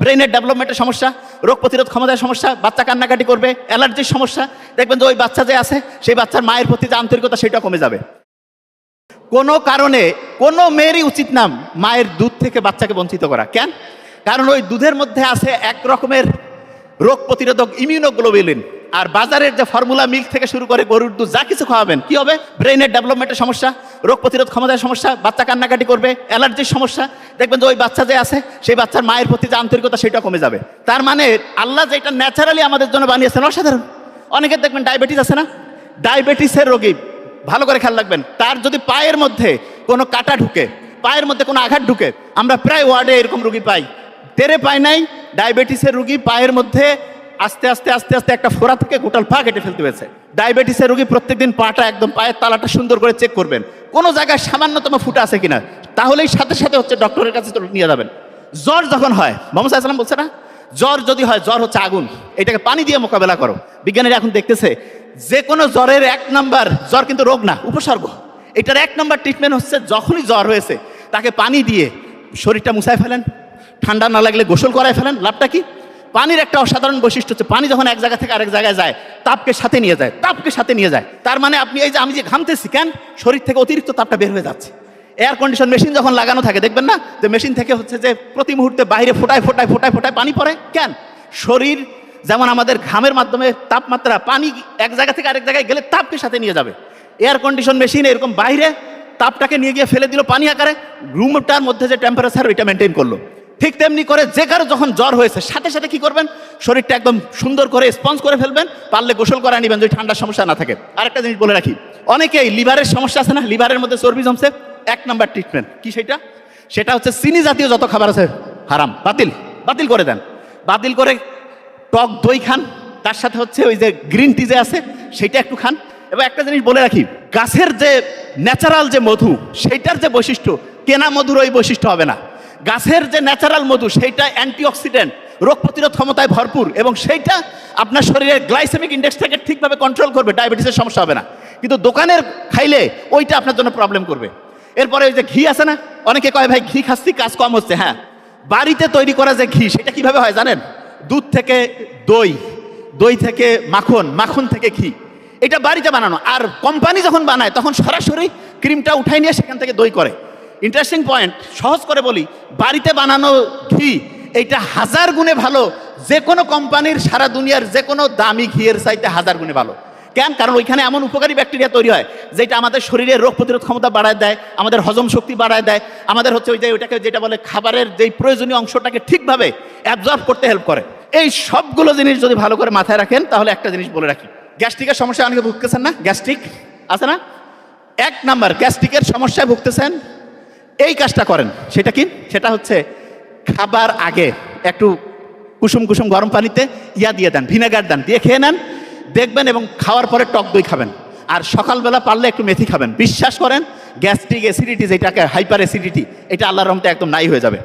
ব্রেনের ডেভেলপমেন্টের সমস্যা, রোগ প্রতিরোধ ক্ষমতার সমস্যা, বাচ্চা কান্নাকাটি করবে অ্যালার্জির সমস্যা। দেখবেন যে ওই বাচ্চা যে আছে, সেই বাচ্চার মায়ের প্রতি যে আন্তরিকতা সেটা কমে যাবে। কোনো কারণে, কোনো মেয়েরই উচিত নাম মায়ের দুধ থেকে বাচ্চাকে বঞ্চিত করা। কেন? কারণ ওই দুধের মধ্যে আছে এক রকমের রোগ প্রতিরোধক ইমিউনোগ্লোবিলিন আর বাজারের যে ফর্মুলা মিল্ক থেকে শুরু করে গরুর দুধ, যা কিছু খাওয়াবেন, কি হবে? ব্রেনের ডেভেলপমেন্টের সমস্যা। রোগ প্রতিরোধ ক্ষমতার সমস্যা, বাচ্চা কান্নাকাটি করবে, অ্যালার্জির সমস্যা, দেখবেন যে ওই বাচ্চা যে আছে, সেই বাচ্চার মায়ের প্রতি যে আন্তরিকতা, সেটা কমে যাবে। তার মানে আল্লাহ যেটা ন্যাচারালি আমাদের জন্য বানিয়েছেন, অসাধারণ। অনেকের দেখবেন ডায়াবেটিস আছে না? ডায়াবেটিসের রোগী, ভালো করে খেয়াল রাখবেন, তার যদি পায়ের মধ্যে কোনো কাটা ঢুকে, পায়ের মধ্যে কোনো আঘাত ঢুকে, আমরা প্রায় ওয়ার্ডে এরকম রুগী পাই। তেরে পায় নাই ডায়াবেটিসের রুগী পায়ের মধ্যে আস্তে আস্তে আস্তে আস্তে একটা ফোড়া থেকে গোটাল পা কেটে ফেলতে হয়েছে। ডায়াবেটিসের রুগী প্রত্যেকদিন পাটা একদম পায়ের তালাটা সুন্দর করে চেক করবেন। কোনো জায়গায় সামান্যতম ফুটা আছে কিনা, তাহলেই সাথে সাথে হচ্ছে ডক্টরের কাছে নিয়ে যাবেন। জ্বর যখন হয়, মোহাম্মদ সাল্লাম বলছে না, জ্বর যদি হয়, জ্বর হচ্ছে আগুন। এটাকে পানি দিয়ে মোকাবেলা করো। বিজ্ঞানীরা এখন দেখতেছে, যে কোনো জ্বরের এক নাম্বার, জ্বর কিন্তু রোগ না, উপসর্গ। এটার এক নাম্বার ট্রিটমেন্ট হচ্ছে, যখনই জ্বর হয়েছে, তাকে পানি দিয়ে শরীরটা মুছায় ফেলেন। ঠান্ডা না লাগলে গোসল করায় ফেলেন। লাভটা কি? পানির একটা অসাধারণ বৈশিষ্ট্য হচ্ছে পানি যখন এক জায়গা থেকে আরেক জায়গায় যায়, তাপকে সাথে নিয়ে যায়, তাপকে সাথে নিয়ে যায়। তার মানে আপনি এই যে আমি যে ঘামতেছি, কেন? শরীর থেকে অতিরিক্ত তাপটা বের হয়ে যাচ্ছে। এয়ার কন্ডিশন মেশিন যখন লাগানো থাকে, দেখবেন না? যে মেশিন থেকে হচ্ছে যে প্রতি মুহূর্তে বাইরে ফোটায় ফোটায় ফোটায় ফোটায় পানি পড়ে। কেন? শরীর যেমন আমাদের ঘামের মাধ্যমে তাপমাত্রা, পানি এক জায়গা থেকে আরেক জায়গায় গেলে তাপকে সাথে নিয়ে যাবে। এয়ার কন্ডিশন মেশিন এরকম বাইরে তাপটাকে নিয়ে গিয়ে ফেলে দিল পানি আকারে। রুমটার মধ্যে যে টেম্পারেচার ওইটা মেনটেন করল। ঠিক তেমনি করে যে কারও যখন জ্বর হয়েছে, সাথে সাথে কি করবেন? শরীরটা একদম সুন্দর করে স্পঞ্জ করে ফেলবেন, পারলে গোসল করে নিবেন যদি ঠান্ডার সমস্যা না থাকে। আরেকটা জিনিস বলে রাখি অনেকেই লিভারের সমস্যা আছে না? লিভারের মধ্যে চর্বি জমছে, এক নাম্বার ট্রিটমেন্ট কি সেটা? সেটা হচ্ছে চিনি জাতীয় যত খাবার আছে, হারাম, বাতিল বাতিল করে দেন। বাতিল করে টক দই খান, তার সাথে হচ্ছে ওই যে গ্রিন টি যে আছে, সেটা একটু খান। এবং একটা জিনিস বলে রাখি, গাছের যে ন্যাচারাল যে মধু সেইটার যে বৈশিষ্ট্য, কেনা মধুর ওই বৈশিষ্ট্য হবে না। গাছের যে ন্যাচারাল মধু, সেইটা অ্যান্টিঅক্সিডেন্ট রোগ প্রতিরোধ ক্ষমতায় ভরপুর এবং সেইটা আপনার শরীরের গ্লাইসেমিক ইন্ডেক্সটাকে ঠিকভাবে কন্ট্রোল করবে ডায়াবেটিসের সমস্যা হবে না। কিন্তু দোকানের খাইলে ওইটা আপনার জন্য প্রবলেম করবে। এরপরে ওই যে ঘি আছে না, অনেকে কয়, ভাই, ঘি খাচ্ছি, কাজ কম হচ্ছে। হ্যাঁ বাড়িতে তৈরি করা যে ঘি, সেটা কীভাবে হয় জানেন? দুধ থেকে দই দই থেকে মাখন মাখন থেকে ঘি। এটা বাড়িতে বানানো। আর কোম্পানি যখন বানায়, তখন সরাসরি ক্রিমটা উঠাই নিয়ে সেখান থেকে দই করে। ইন্টারেস্টিং পয়েন্ট সহজ করে বলি, বাড়িতে বানানো ঘি, এইটা হাজার গুণে ভালো যে কোনো কোম্পানির সারা দুনিয়ার যে কোনো দামি ঘিয়ের চাইতে হাজার গুণে ভালো। কেন? কারণ ওইখানে এমন উপকারী ব্যাকটেরিয়া তৈরি হয়, যেটা আমাদের শরীরের রোগ প্রতিরোধ ক্ষমতা বাড়ায় দেয়, আমাদের হজম শক্তি বাড়ায় দেয়, আমাদের হচ্ছে ওই যে ওইটাকে যেটা বলে খাবারের যেই প্রয়োজনীয় অংশটাকে ঠিকভাবে অ্যাবজর্ব করতে হেল্প করে। এই সবগুলো জিনিস যদি ভালো করে মাথায় রাখেন, তাহলে একটা জিনিস বলে রাখি। গ্যাস্ট্রিকের সমস্যা অনেকে ভুগতেছেন না? গ্যাস্ট্রিক? আছে না? এক নাম্বার, গ্যাস্ট্রিকের সমস্যায় ভুগতেছেন? এই কাজটা করেন। সেটা কি? সেটা হচ্ছে খাবার আগে একটু কুসুম কুসুম গরম পানিতে ইয়া দিয়ে দেন, ভিনেগার দেন, দিয়ে খেয়ে নেন, দেখবেন এবং খাওয়ার পরে টক দই খাবেন। আর সকালবেলা পারলে একটু মেথি খাবেন। বিশ্বাস করেন, গ্যাস্ট্রিক অ্যাসিডিটি, যেটাকে হাইপার অ্যাসিডিটি, এটা আল্লাহর রহমতে একদম নাই হয়ে যাবে।